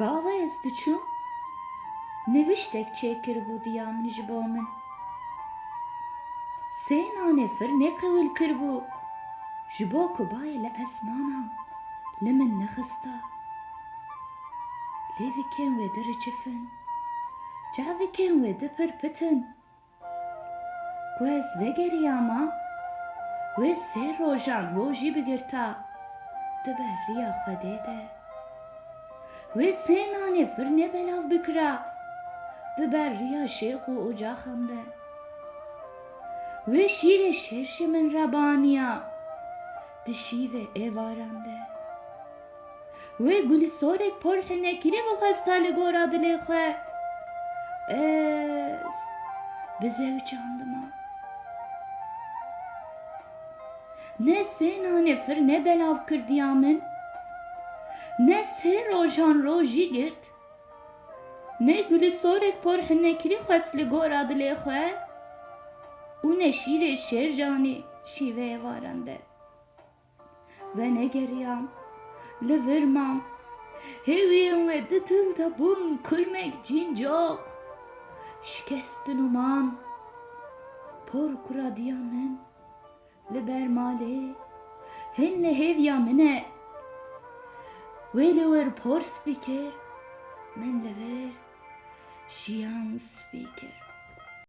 Gava ez diçûm Niviştek çêkir bû diya min ji bo min Sê nanê fir neqewil kirbû Ji bo ku bayê li esmanan li min nexista Lêvîkên wê diriçifin Çavîkên wê dipirpitin Ku ez vegeriyama Wê sê rojan rojî bigirta Diber riya Xwedê de Wê sê nanê firnê belav bikira Diber riya şêx û ocaxan de Wê şîrê şêr ji min rebaniya Di şîvê êvaran de Wê gulîsorek por hinekirî bixwesta li gora dilê xwe. Ez bi zewcandima Ne sê nanê fir ne sê rojan rojî girt Ne gulîsorek por hinekirî xwest li gora dilê xwe û ne şîrê şêr janî şîveyê varan de ve ne geriyam li vir mam hêviyên wê di dil de bûn kulmek cincok şikestin û mam por kura diya min li ber malê hin li hêviya min e wê li wir por spîkir min li vir jiyan spîkir